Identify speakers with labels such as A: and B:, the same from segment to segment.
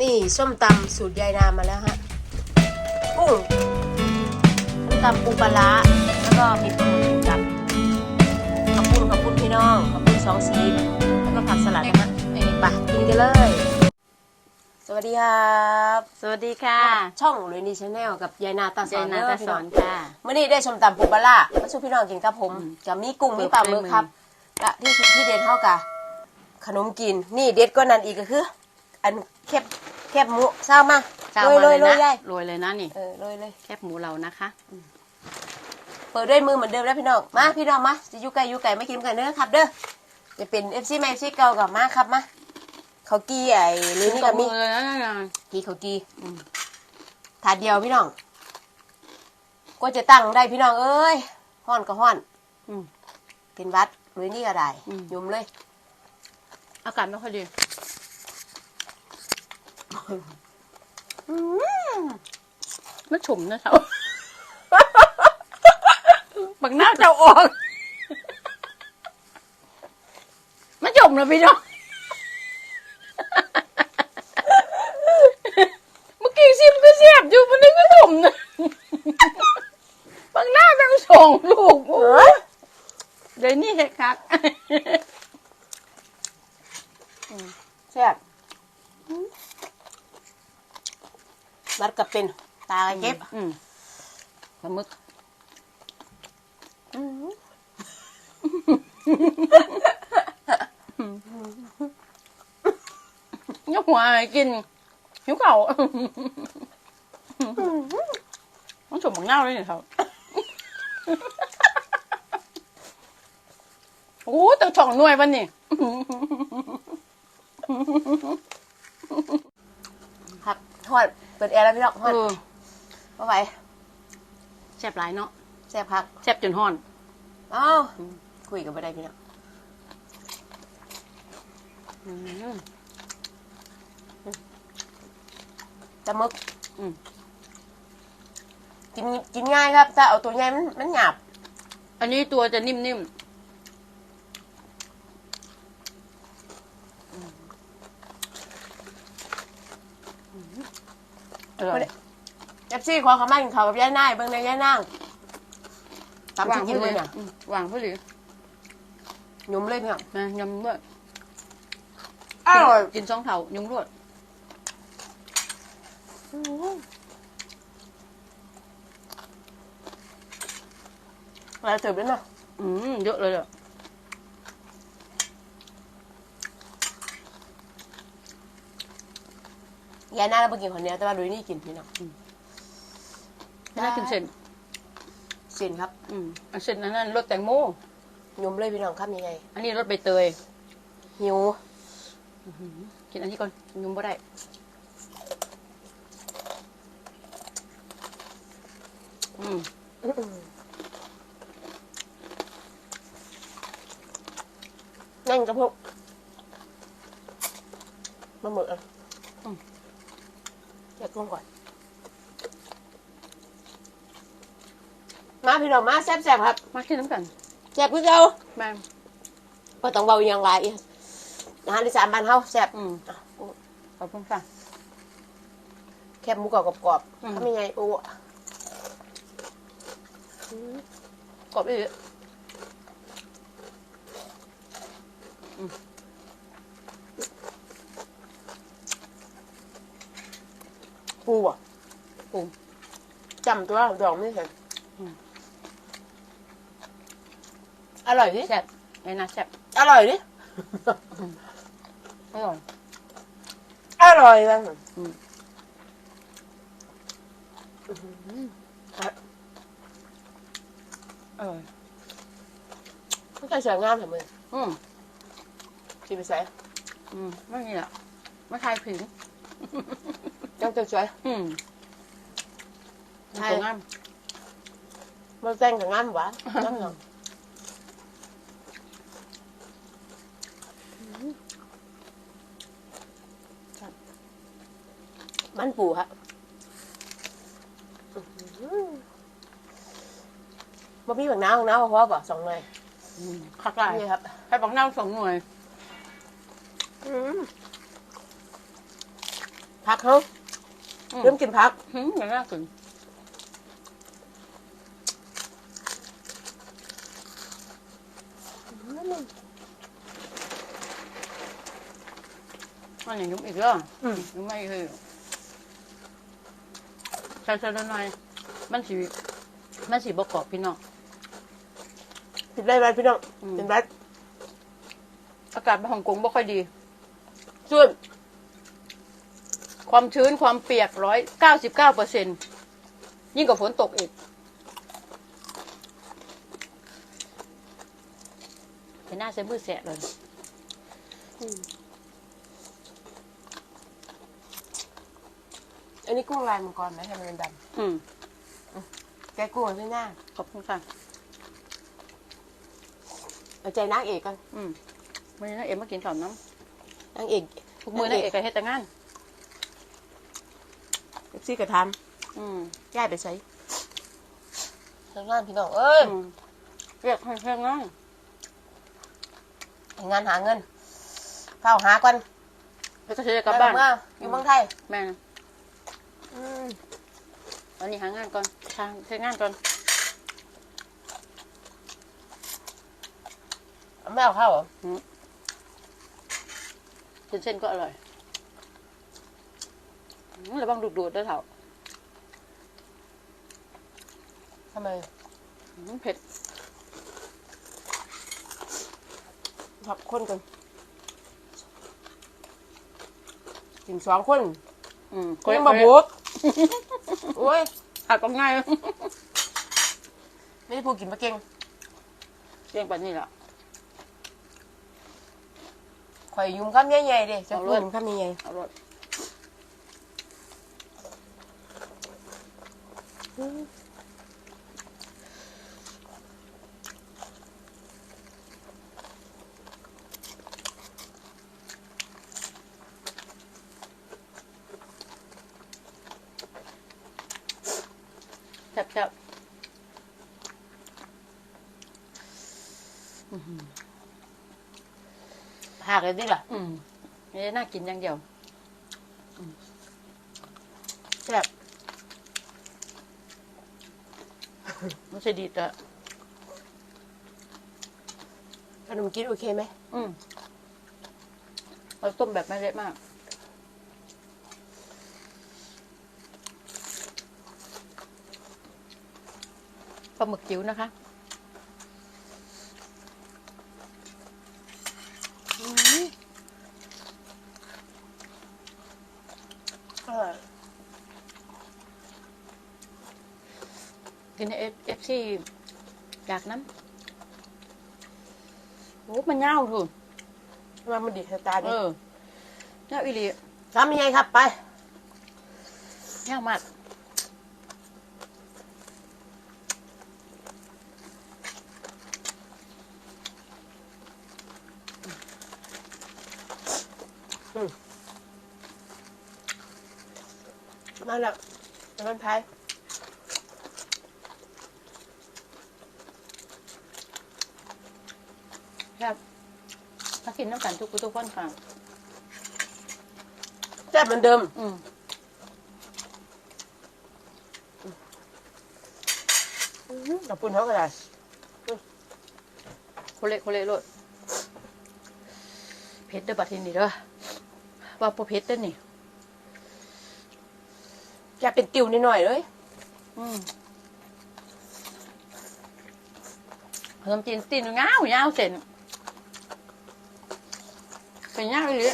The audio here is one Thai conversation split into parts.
A: นี่ส้มตำสูตรยายนามาแล้วฮะกุ้งส้มตำปูปลาร้าแล้วก็มีปลาหมึกกับขอบคุณขอบคุณพี่น้องขอบคุณสองสีแล้วก็ผักสลัดนะฮะไปกินกันเลย สวัสดีครับ
B: สวัสดีค่ะ
A: ช่องเลยนี่ชาแนลกับยายนาตาส
B: เจ
A: อน
B: นา
A: เด้
B: ตา
A: พี่
B: ส
A: น้
B: อ
A: อง
B: นค่ะ
A: เมื่อนี้ได้ส้มตำปูปลาร้ามาสู่พี่น้องกินกับผม
B: อืม
A: จะมีกุ้งมี
B: เปิด
A: ปลาหมึก
B: ด้วยมือ
A: ครับและที่ที่เด็ดเท่ากับขนมกินนี่เด็ดก็นั่นอีกก็คือ อันแคบแคบหมูเศร้ามา
B: เจ้า
A: โรย
B: มา
A: โร
B: เลยย
A: โรย
B: นะ
A: ยาย
B: โรยเลยนะนี่
A: เออโรยเลย
B: แคบหมูเรานะคะ
A: เปิดด้วยมือเหมือนเดิมแล้วพี่น้องมาพี่น้องมาจะอยุไก่ยุไก่ไม่กินกันเด้อครับ เด้อจะเป็นเอฟซีแมฟซีเก่ากับมาครับมาเขาวกี้ไอ้หรือนี่กับมี
B: ตบเลยนะ
A: กีเขาวกี้
B: อืม
A: ถาดเดียวพี่น้องก็จะตั้งได้พี่น้องเอ้ยห้อนก็ห้อน
B: อืม
A: เป็นหวัดหรือนี่ก็ได้
B: อืม
A: ยุ่มเลย
B: อากาศไม่ค่อยดี
A: อื ม
B: มันฉุ่มนะเช้าบักหน้าเจ้าออก มันฉุ่มแล้วพี่น้องเมื่อกี้ซิมก็เสียบอยู่มันนึกว่าฉุ่มนะบักหน้าทั้งสองลูกโอ้ยเดี๋ยวนี้เห็ดคัก
A: แซ่บ รัดกับเป็น ตาเก็บ
B: อืมปลาหมึก
A: อืม
B: ยกหัวให้กินหิวเข่าต้องฉมบังเน่าเลยเนี่ยครับโอ้ตั้งสองหน่วยวันนี้
A: ผักทอด เปิดแอร์แล้วพี่น้องทอด
B: เออ
A: เอาไว้
B: แซ่บหลายเนาะ
A: แซ่บผัก
B: แซ่บจนห้อน
A: อ้าวคุยกันไม่ได้พี่น้อง
B: อืม
A: จะมึก
B: อืม
A: กินกินง่ายครับ ถ้าเอาตัวใหญ่มันมันหยาบ
B: อันนี้ตัวจะนิ่ม อร่อย
A: เอฟซีขอเขามากินข้าวกับยายนายเบิ่งในยายนางตามที่กินเลยเนี่ย
B: อืมวางพอดี
A: ยุ่มเลยพี่น้อง
B: นะยำด้วย
A: อร่อย
B: กินสองเท่ายุงรวด
A: อะไรเติบด้วยเนาะ
B: อืมเยอะเลยอะ
A: ยายนางเราไปกินคนเดียวแต่ว่าโดยนี่กินพี่น้อง
B: ไม่ได้กินเส้น
A: เส้นครับ
B: อืมอันเส้นนั้นนั่นรสแตงโม
A: ยุ่มเลยพี่น้องครับยังไง
B: อันนี้รสใบเตย
A: หิว
B: กินอันนี้ก่อนยุงบ่ได้อืม
A: นั่งกับพวกมาหมึกอะ อยากลงก่อน มาพี่น้องมาแซ่บๆครับ
B: มากินน้ำกัน
A: แซ่บคือเก่า
B: แม่
A: ก็ต้องเบาอย่างไรอีกอาหารที่สามบ้านเฮาแซ่บ
B: อืม
A: อะโอ้
B: ขอบคุณค่ะ
A: แคบหมูกรอบกรอบ
B: อืม
A: ๆทำยังไงโอ้อืมกรอบอีก ปูอะ
B: ปู
A: จำตัวดอกไม่เห็น
B: อืม
A: อร่อยดิ
B: แซ่บไอ้น่าแซ่บ
A: อร่อยดิ
B: อร่อย
A: อร่อยจัง
B: อืมอร่อย
A: ไม่ใช่สวยงามเหรอมึง
B: อืม
A: ที่ไปใส่
B: อืมไม่มีอะไม่ทายผิ ว
A: ยังจะสวย
B: อืม
A: ใช่
B: สวยงาม
A: มันแต่งกับงามหวานงามหนังมันปูฮะบ่มีแบบน้ำของน้ำเพราะป่ะสองหน่อย
B: อืมคักหลาย
A: นี่ครับ
B: ให้ปักน้ำสองหน่วย
A: อืมพักเขา
B: อืม
A: เริ่มกินพัก
B: หืมอย่างน่ากินมันอย่างยุ่มอีกแล้ว
A: อืม
B: ยุ่มไม่คือใส่ใส่หน่อยมันสีมันสีบกรอบพี่น้อง
A: กินได้ไหมพี่น้อง
B: อืม
A: กินได้
B: อากาศในฮ่องกงบ่ค่อยดี
A: ส่วน
B: ความชื้นความเปียกร้อยเก้าสิบเก้าเปอร์เซ็นยิ่งกว่าฝนตกอีกเห็นหน้าเส้นมือแสะเลย
A: อันนี้กุ้งลายมังกรไหมทำไมมันด
B: อืมำ
A: แกกุ้งที่หน้า
B: ขอบคุณค่ะ
A: เอาใจนางเอกกัน
B: อืมวันนี้นางเอ็มมากินข้าวน้
A: นางเอกำ
B: ทุกมือนางเอกก็เฮ็ดแต่งาน
A: เซี่กระท
B: อืมำ
A: ย้ายไปใช้ทางงานพี่น้องเอ้ย
B: เรียกให้เฮ็ดงาน
A: ทำงานหาเงินเข้าหาก่อน
B: แล้วก็จะได้กลับบ้าน
A: เมื่ออยู่เมืองไทย
B: แม่น
A: อืม
B: วันนี้หางานก่อนทางเฮ็ดงานก่อน
A: ไม่เอาเข้าเหรอ
B: เส้นเส้นก็อร่อย ระวังดูดดูดด้วยเถอะ
A: ทำไม
B: อืมเผ็ด
A: ขับคนกันกินสองคน
B: อืม
A: คนยังมาบุกโอ้ย
B: หักก็ง่าย
A: ไม่ได้พูดกินมาเก่ง
B: เรียงแบบนี้แหละ
A: ข่อยยุ่มคำใหญ่ๆเด้จะ
B: เอา
A: พู
B: เล
A: ด
B: ย
A: ยุ่มคำใหญ่
B: อร่อยแซ่บๆ
A: ๆหากเลยดิล่ะ
B: อืมนี่น่ากินอย่างเดียว
A: แซ่บ
B: ไม่ใช่ดีแต่
A: ขนมกินโอเคไหม
B: อืมเราต้มแบบไม่เละมาก ปลาหมึกจิ๋วนะคะ
A: อร่อย
B: กินเอฟเอฟซีอยากน้ำโอ้มันเน่าถูก
A: ทำไมมันดีสไตล์
B: เอ
A: นี้
B: อเน่าอีหลี
A: ทำยังไงครับไป
B: เน่ามาก
A: มาแล้วมันพาย
B: ครับถ้า กินน้ำกันทุกคนทุกคนค่ะ
A: แซ่บเหมือนเดิม
B: อืม
A: ขอบคุณเขาก็ได้
B: โคเละโคเละโลดเผ็ดเด้อบัดทีนี้เด้อว่าพอเผ็ดเด้อนี่
A: แกเป็นติวนิดหน่อยเลย
B: อืมขนมจีนตีนเงาวเงาวเส้น เป็นเงาวอีหลี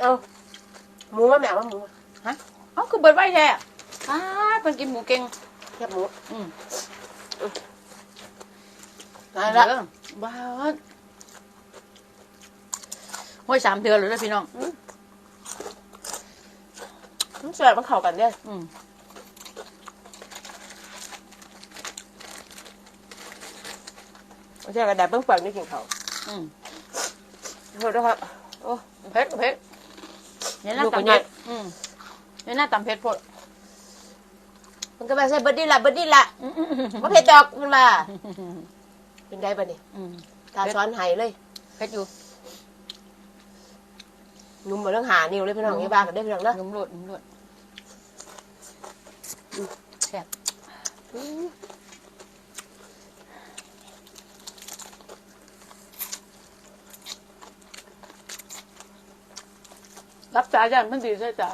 A: เอาหมูมาแมวมาหมูมา
B: ฮะเอ้าคือเบิดไว้แท้อ้าเป็นกินหมูเก่ง
A: แคบหมู
B: อืม
A: ได้ละ
B: เด้อบ้าดห้วยสามเดือนเลยเด้อพี่น้อง
A: มันสวยมันเข้ากันเนี่ย
B: อืม
A: ไม่ใช่กระดาษเบื้องฝังได้กินเขา
B: อืม
A: โทษนะครับ โอ้
B: เผ็ดเผ็ดเนี่ยหน้าตำเผ็ดอืมเนี่ยหน้าตำเผ็ดโพด
A: มันก็มาใส่เบิร์ดดี้ละเบิร์ดดี้ละ
B: มา
A: เผ็ดดอกมันมาเป็นได้ปะนี่ตาซ้อนไห้เลย
B: เผ็ดอยู่
A: นุ่มมาเรื่องหานิ้วเลยพี่น้องนี่บ้ากันได้พี่น้องเนาะ
B: นุ่มโลดนุ่มโลดแซ่บ รับจ๋าอย่างมันดีใช่จ๋า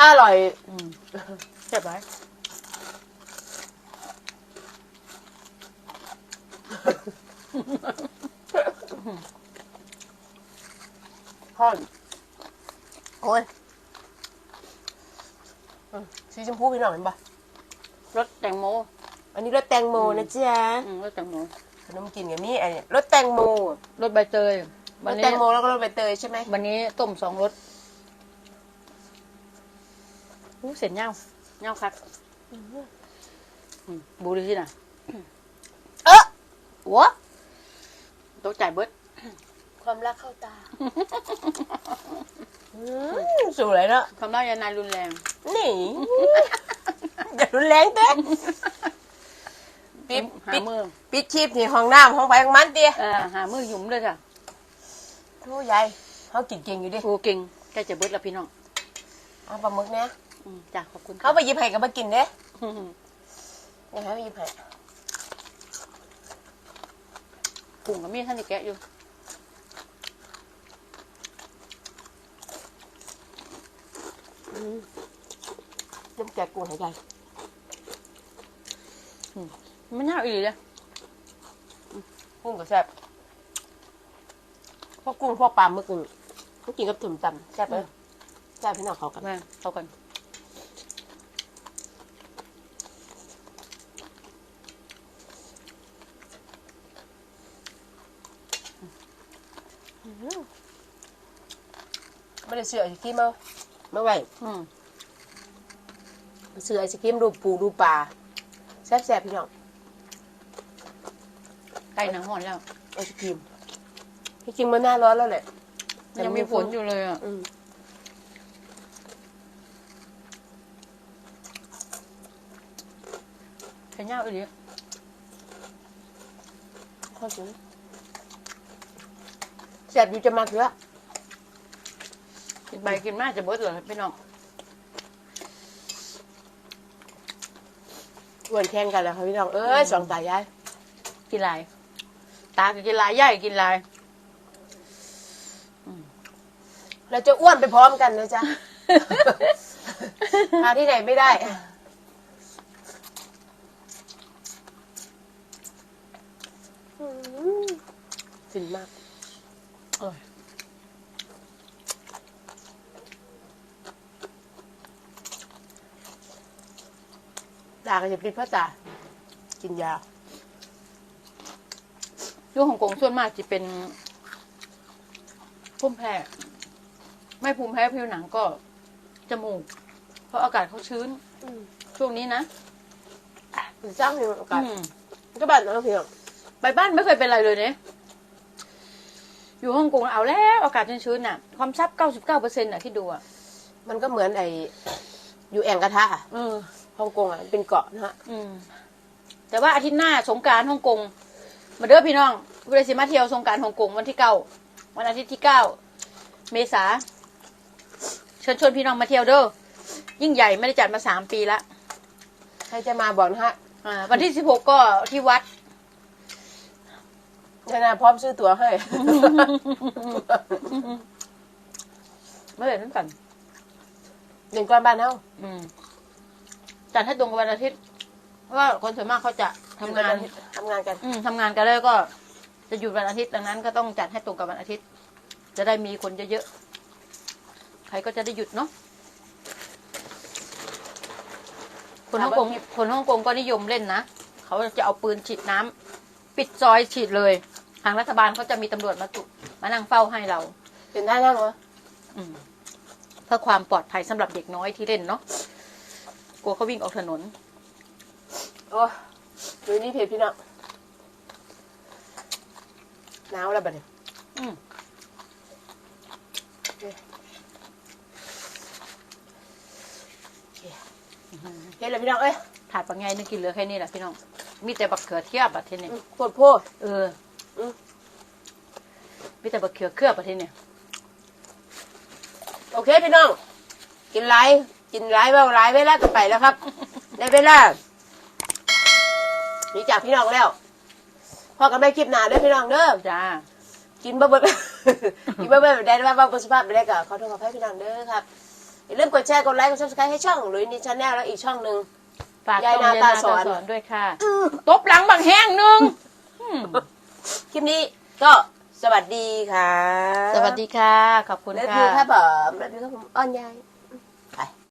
A: อร่อย
B: อืมแซ่บไหม
A: ห่อนโอ้ยอืมสีชมพูพี่น้องเห็นปะ
B: รสแตงโม
A: อันนี้รสแตงโมนะจ๊ะ
B: อืมรสแตงโม
A: ขนมกินกับนี่อันนี้รสแตงโม
B: รสใบเตย
A: ร
B: วัน
A: ส
B: นี้
A: แตงโมแล้วก็รสใบเตยใช่ไหม
B: วันนี้ต้มสองรสอู้เสร็จเงาเงาคักอืมบูดูสิน่ะ
A: เออ
B: หัวตกใจเบิด
A: ความรักเข้าตาอืมสวยเนาะ
B: คำเล่ายานายรุนแรง
A: นี่ อย่ารุนแรงเต้ ปิด
B: หา
A: ปิด
B: มือ
A: ปิดคลิปที่ห้องน้ำห้องไฟของมันเตี้ย
B: เออหามือหยุมเลยค่ะ
A: โอ้ยายเขากินเก่งอยู่ดิ
B: โอ้เก่งใกล้จะเบิดแล้วพี่น้อง
A: เอาปลาหมึกเนี่ย
B: อืมจ้ะขอบคุณ
A: เขาไปหยิบไห่กับมากินเด้
B: อืม
A: นี่เขาไปหยิบไห่
B: กุ้งกับมีดท่านจะแกะอยู่
A: น้ำแกงกุ้งให้ยาย
B: ไม่ น่าอีเลย
A: กุ้งก็แซ่บพวกกุ้งพวกปลาหมึกเขากินกับถุ่มตำแซ่บเลยแซ่บพี่น้องเขากัน
B: แม่เข้ากัน
A: ไม่ได้ซื้อไอศครีมมาไม่ไหว
B: อืม
A: ซื้อไอศครีมดูปูดูปลาแซ่บแซ่บพี่น้อง
B: ใกล้หนังหอนแล้ว
A: ไอศครีมที่จริงมันหน้าร้อนแล้วแหละ
B: ยังมีฝนอยู่เลยอะ
A: อืม
B: ใช้เงาอีเลย
A: ข้าวสวยแซ่บอยู่จะมากเยอะ
B: กินไปกินมาจะเบิดเลยพี่น้อง
A: อ้วนแข่งกันแล้วค่ะพี่น้องเอ้ยสองตายาย
B: กินลาย ตาก็กินลายย่ายกินลาย
A: เราจะอ้วนไปพร้อมกันนะจ๊ะหาที่ไหนไม่ได้อืมฟินมาก
B: เออ
A: ตาก็จะปิดเพราะตา กินยา
B: อยูฮ่องกงส่วนมากจะเป็นภูมิแพ้ ไม่ภูมิแพ้ผิวหนังก็จมูก เพราะอากาศเขาชื้น ช่วงนี้นะ
A: สร้างให้โอกาส
B: อืม
A: ก็บ้านน้องพี่น้อง
B: ไปบ้านไม่เคยเป็นไรเลยเนี่ยอยู่ฮ่องกงเอาแล้วอากาศชื้นๆน่ะ ความซับเก้าสิบเก้าเปอร์เซ็นต์น่ะที่ดูอะ
A: มันก็เหมือนไออยู่แองกระทะอะ
B: เออ
A: ฮ่องกงอะเป็นเกาะนะฮะ
B: อืมแต่ว่าอาทิตย์หน้าสงกรารฮ่องกง มาเด้อพี่น้องผู้ใดสิมาเที่ยวสงกรารฮ่องกงวันที่เก้าวันอาทิตย์ที่เก้าเมษาเชิญชวนพี่น้องมาเที่ยวเด้อยิ่งใหญ่ไม่ได้จัดมาสามปีละ
A: ใครจะมาบอกนะฮะ
B: อ่าวันที่สิบหกก็ที่วัด
A: นานาพร้อมซื้อตั๋วให้
B: เมื่อไหร่นั่นกัน
A: หนึ่งก้อนบ้านเฮา
B: อืมจัดให้ตรงกับวันอาทิตย์เพ ราะว่าคนส่วนมากเขาจะทำงาน
A: ทำงานกัน
B: อืมทำงานกันแล้วก็จะหยุดวันอาทิตย์ดังนั้นก็ต้องจัดให้ตรงกับวันอาทิตย์ จะได้มีคนเยอะๆ ใครก็จะได้หยุดเนาะคนฮ่องกงคนฮ่องกงก็นิยมเล่นนะเขาจะเอาปืนฉีดน้ำปิดซอยฉีดเลย ทางรัฐบาลเขาจะมีตำรวจมาตุมานั่งเฝ้าให้เรา
A: เป็นท่านั่งเหรอ
B: อืมเพื่อความปลอดภัยสำหรับเด็กน้อยที่เล่นเนาะกลัวเขาวิ่งออกถนน
A: โอ้ดูนี่เพจพี่น้องหนาวแล้วบัดนี้
B: อืม
A: เห็นแล้วพี่น้องเอ้ย
B: ถาดปังไงนึกกินเหลือแค่นี้แหละพี่น้อง มีแต่บักเขือเทียบอะทีนี้
A: โพดโพด
B: เอออ
A: ม
B: มีแต่บักเขือเคลือบอะทีนี้
A: โอเคพี่น้อง กินไรกินไรเบาไรเวลาก็ไปแล้วครับ ได้เวลาห นีจากพี่น้องแล้วพอกันไม่คลิปหนาเด้อพี่น้องเด้อ
B: จ้า
A: กินเบิ่เบิ่กินเบิ่เบิ่ได้ว่าบางสภาพไม่ได้ก็ขอโทษขออภัยพี่น้องเด้อครับอย่าลืมกดแชร์กดไลค์กดซับสไครต์ให้ช่องหรือในชาแนลแล้วอีกช่องหนึ่ง
B: ฝาก
A: ยาย
B: ช่อง
A: นาตาสอน
B: ด้วยค่ะตบหลังบางแห้งหนึงอืม
A: คลิปนี้ก็สวัสดีค่ะ
B: สวัสดีค่ะ ขอบคุณ
A: เลิฟ
B: ค่ะ
A: ยูครับผมเลิฟยูครับผมอ้อนยาย